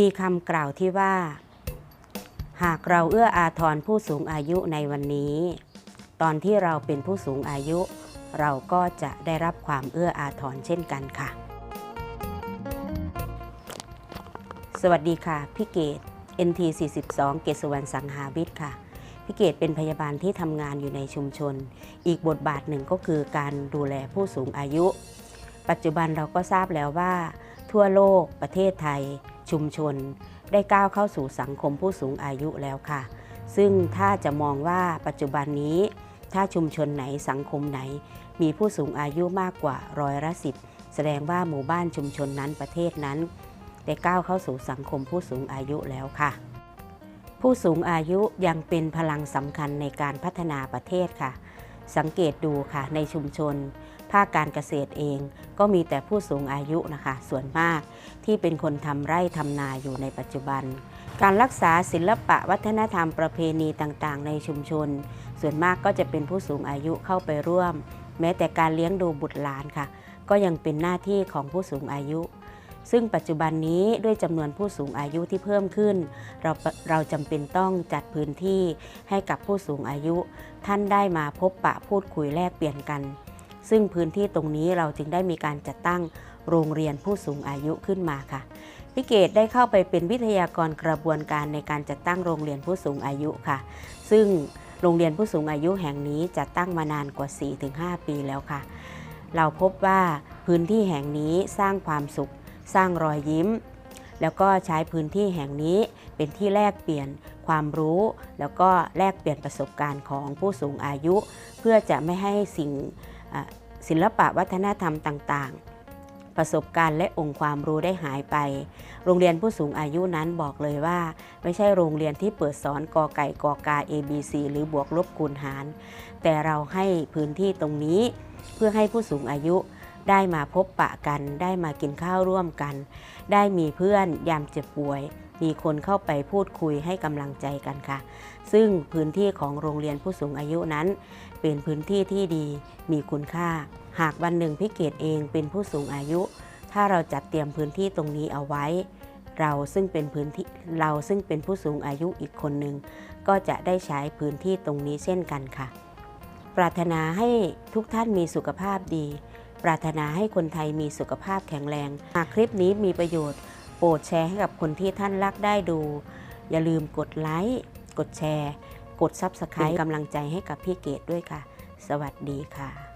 มีคำกล่าวที่ว่า หากเราเอื้ออาทรผู้สูงอายุในวันนี้ ตอนที่เราเป็นผู้สูงอายุ เราก็จะได้รับความเอื้ออาทรเช่นกันค่ะ สวัสดีค่ะ พี่เกด NT 42 เกษสุวรรณสังหาวิทย์ค่ะพี่เกดเป็นพยาบาลที่ทำงานอยู่ในชุมชน อีกบทบาทหนึ่งก็คือการดูแลผู้สูงอายุ ปัจจุบันเราก็ทราบแล้วว่า ทั่วโลกประเทศไทย ชุมชน ได้ก้าวเข้าสู่สังคมผู้สูงอายุแล้วค่ะ ซึ่งถ้าจะมองว่าปัจจุบันนี้ ถ้าชุมชนไหนสังคมไหน มีผู้สูงอายุมากกว่าร้อยละสิบแสดงว่าหมู่บ้านชุมชนนั้นประเทศนั้น ได้ก้าวเข้าสู่สังคมผู้สูงอายุแล้วค่ะ ผู้สูงอายุยังเป็นพลังสำคัญในการพัฒนาประเทศค่ะ สังเกตดูค่ะในชุมชน ภาคการเกษตรเอง ก็มีแต่ผู้สูงอายุนะคะส่วนมากที่เป็นคนทำไร่ทำนาอยู่ในปัจจุบัน การรักษาศิลปะวัฒนธรรมประเพณีต่างๆ ในชุมชน ส่วนมากก็จะเป็นผู้สูงอายุเข้าไปร่วม แม้แต่การเลี้ยงดูบุตรหลานค่ะ ก็ยังเป็นหน้าที่ของผู้สูงอายุ ซึ่งปัจจุบันนี้ด้วยจำนวนผู้สูงอายุที่เพิ่มขึ้น เราเราจำเป็นต้องจัดพื้นที่ให้กับผู้สูงอายุ ท่านได้มาพบปะพูดคุยแลกเปลี่ยนกัน ซึ่งพื้นที่ตรงนี้เราจึงได้มีการจัดตั้งโรงเรียนผู้สูงอายุขึ้นมาค่ะพี่เกดได้เข้าไปเป็นวิทยากรกระบวนการในการจัดตั้งโรงเรียนผู้สูงอายุค่ะ ซึ่งโรงเรียนผู้สูงอายุแห่งนี้จัดตั้งมานานกว่า 4-5 ปีแล้วค่ะ เราพบว่าพื้นที่แห่งนี้สร้างความสุข สร้างรอยยิ้ม แล้วก็ใช้พื้นที่แห่งนี้เป็นที่แลกเปลี่ยนความรู้ แล้วก็แลกเปลี่ยนประสบการณ์ของผู้สูงอายุ เพื่อจะไม่ให้สิ่งศิลปะวัฒนธรรมต่างๆ ประสบการณ์และองค์ความรู้ได้หายไป โรงเรียนผู้สูงอายุนั้นบอกเลยว่า ไม่ใช่โรงเรียนที่เปิดสอนกอไก่กอกา A B C หรือบวกลบคูณหาร แต่เราให้พื้นที่ตรงนี้เพื่อให้ผู้สูงอายุ ได้มาพบปะกัน ได้มากินข้าวร่วมกัน ได้มีเพื่อนยามเจ็บป่วย มีคนเข้าไปพูดคุยให้กำลังใจกันค่ะ ซึ่งพื้นที่ของโรงเรียนผู้สูงอายุนั้น เป็นพื้นที่ที่ดีมีคุณค่า หากวันหนึ่งพี่เกดเองเป็นผู้สูงอายุ ถ้าเราจัดเตรียมพื้นที่ตรงนี้เอาไว้ เราซึ่งเป็นพื้นที่เราซึ่งเป็นผู้สูงอายุอีกคนหนึ่งก็จะได้ใช้พื้นที่ตรงนี้เช่นกันค่ะ ปรารถนาให้ทุกท่านมีสุขภาพดี ปรารถนาให้คนไทยมีสุขภาพแข็งแรง หากคลิปนี้มีประโยชน์ โปรดแชร์ให้กับคนที่ท่านรักได้ดู อย่าลืมกดไลค์ กดแชร์ กด Subscribe เป็นกำลังใจให้กับพี่เกดด้วยค่ะ สวัสดีค่ะ